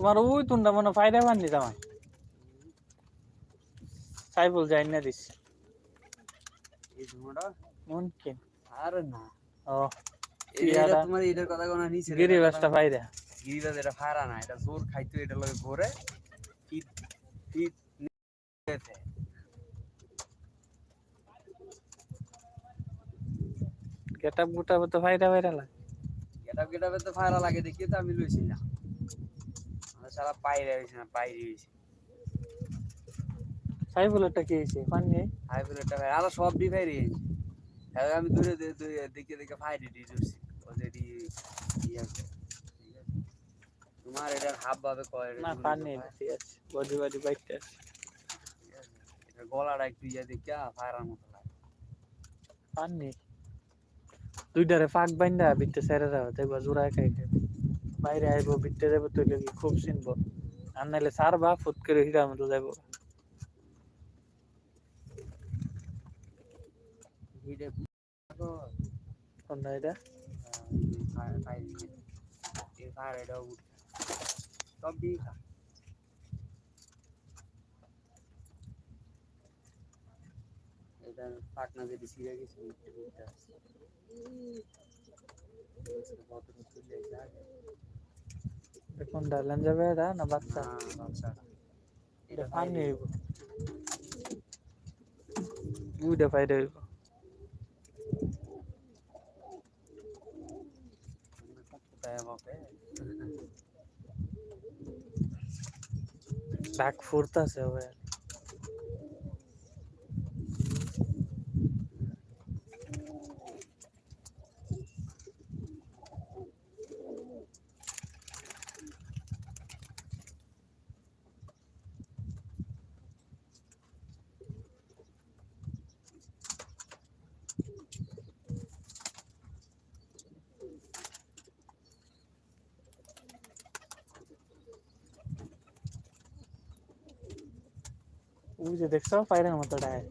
তোমার ওই তুনটা মনে ফায়দা পাননি জামাই। সাইবল যাই না দিস। মন কি আর না। ও এটা তোমার এটার কথা কোনো ফায়দা এটা না এটা জোর খাইতো এটা লগে ঘরে। গেটাপ তো ফায়দা ফায়দা লাগে। তো ফারা লাগে দেখি তো আমি লইছি না সারা হইছে না পাইরে হইছে সাইবলেরটা কি হয়েছে? পাননি হাই বুলেটটা ভাই আর সব ডি ফাইরে আমি দূরে দূরে দেখে দেখে ফাইরে ডি ধরছি। অলরেডি আছে। তোমার এটা হাফ ভাবে কয় না পাননি ঠিক আছে। বডি বডি বাইকটা আছে। গলাটা একটু ইয়ে দেখে ফায়ারের মতো লাগে। দুইটারে ফাঁক বাইন্দা বিটতে সেরে দাও দেখবা জোড়া খাই খাই বাইরে আইব বিটতে যাব তৈলে কি খুব চিনব। আর নাইলে সার বা ফুট করে হিরা মতো যাব এটা সব দিয়ে এটা পাটনা যদি সিরা গেছে এখন ডালান যাবে এটা না বাচ্চা এটা পানি হইব উইডা ফাইডা হইব ব্যাক ফুরতাছে হবে ওই যে দেখছ? পায়রার মতো ডায়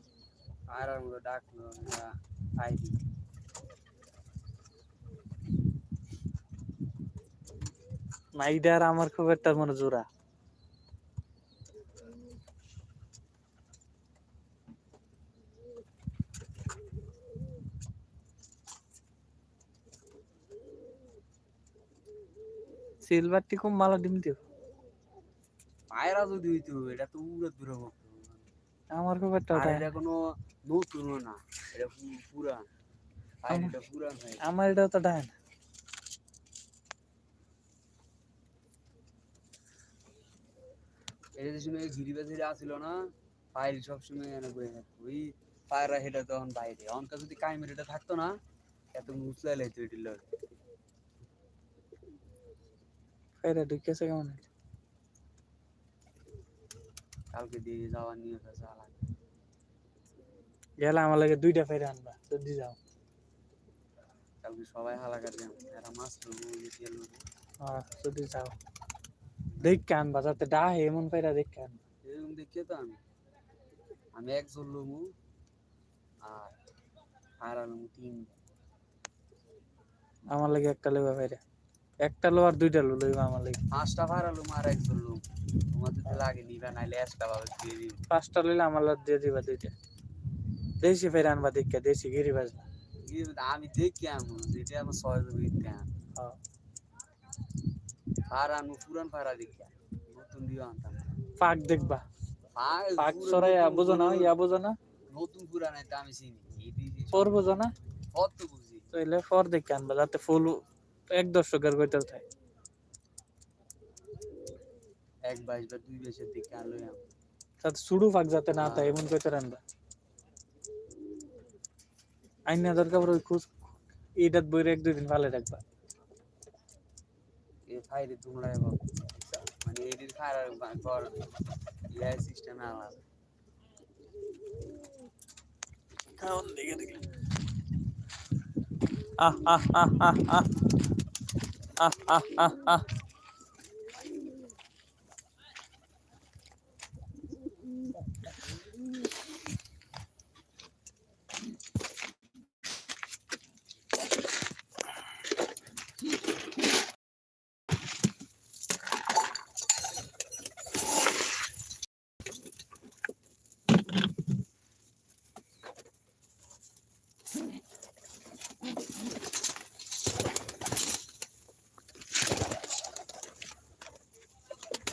আর মতো ডাকলো আইডি আর আমার খুব একটা মনে জোড়া সিলভারটি খুব ভালো ডিম দিও। পায়রা যদি হইতো এটা তো উড়ে দূরে বকতো। আমার খুব একটা ওটা এটা কোনো নতুন না এটা পুরান আর এটা পুরান আমার এটা তো ডায় না এটা যে সময় ঘিরি বাজারে আসিল না পায়রি সবসময় এনে থাকতো। ওই পায়রা হেটা তখন বাইরে। অনকা যদি কাইমের এটা থাকতো না এত মুসলাই লাইতো এটির লগে পায়রা ঢুকেছে কেমন? কালকে দিয়ে যাওয়ার নিয়ত আছে আলাদা গেলে আমার লাগে দুইটা পায়রা আনবা যদি যাও। কালকে সবাই হালাকার যাম এরা মাছ লবো লবো হ্যাঁ যদি যাও। দেখে আনবা যাতে ডাহে এমন পায়রা দেখে আনবা। এরকম দেখে তো আমি। আমি একজন লমু আর আর আলমু তিন আমার লাগে একটা লইবা পায়রা। একটা লো আর দুইটা লো লইবা আমার লাগে। পাঁচটা ভাড়া আলুম আর একজন লমু। তোমার যদি লাগে নিবা নাইলে এক্সট্রা ভাবে দিয়ে দিব পাঁচটা লইলে আমার লাগে দিয়ে দিবা দুইটা। দেশি পায়রা আনবা দেখে দেশি গিরি বাজনা। আমি দেখি আমি যেটা আমার ছয় জমি হ্যাঁ। আর আনু পুরান ভাড়া দেখি নতুন দিয়ে আনতাম। পাক দেখবা। পাক- পুরো সরাই বুঝো না ইয়া বুঝো না। নতুন পুরান এটা আমি চিনি। ফোর বুঝো না। কত বুঝি। তাইলে ফর দেখে আনবা যাতে ফুল এক দর্শকের কইতে থাকে এক বাইশ বা দুই বাইশের দিকে আমি। যাতে সুড়ু ফাঁক যাতে না থাকে এমন কইতে আনবা আইনা দরকার ওই খুশ এইটাত বইরে এক দুই দিন ভালো রাখবা এ ফাইরে তোমরা এবার মানে এটির খারাপ কর ইয়া সিস্টেমে আলাদা। খাওন দিকে দেখলে। আহ আহ আহ আহ আহ। আহ আহ আহ আহ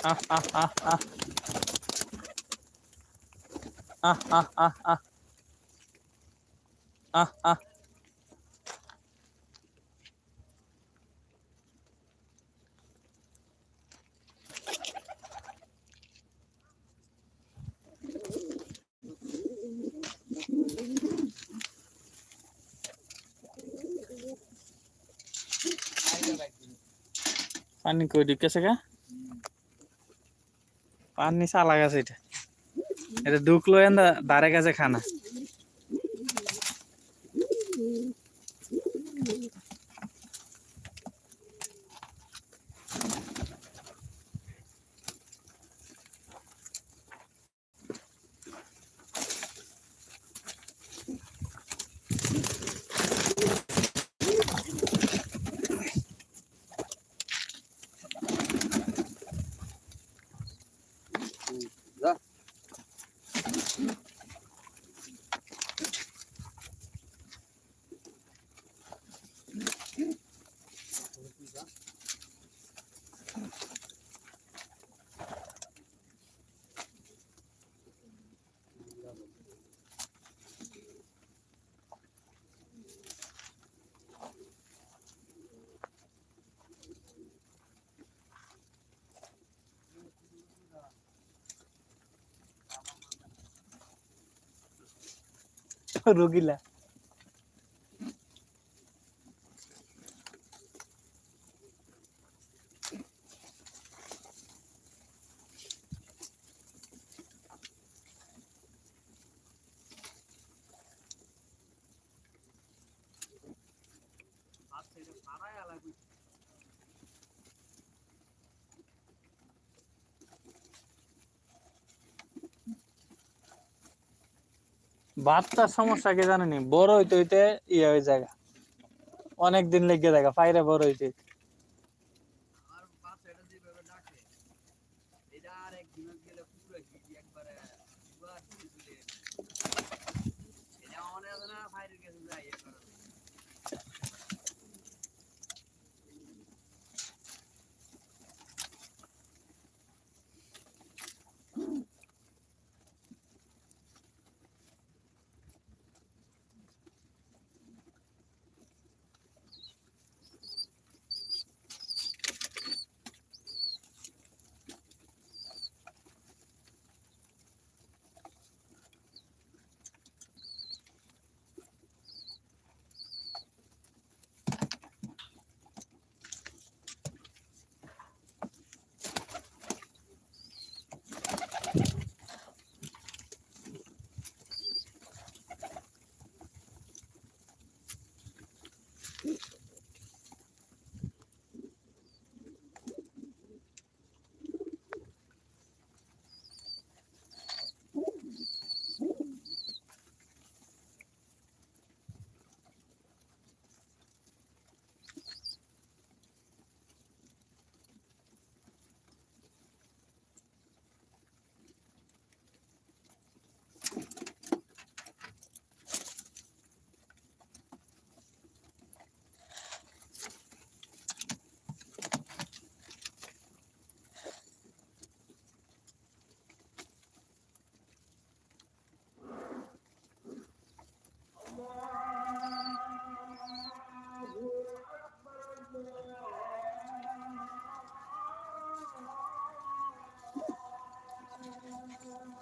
আহ আহ আহ আহ আহ আহ আহ আহ আহ আহ পানি কই ঢুকেছে গা পানি নিচে আলাগ এটা। এটা দুখ লয় দারে ধারে খানা। রুগিলা। বাচ্চার সমস্যা কি জানেনি? বড় হইতে হইতে ইয়ে হয়ে যায় অনেক দিন লেগে যায় পায়রা বড় হইতে আর الله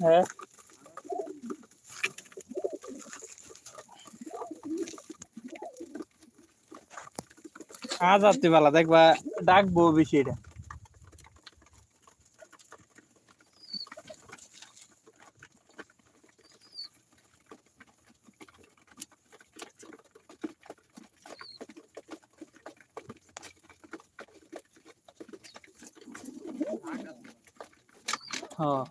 হ্যাঁ। আজ রাত্রিবেলা দেখবা ডাকবো বেশি এটা। হ্যাঁ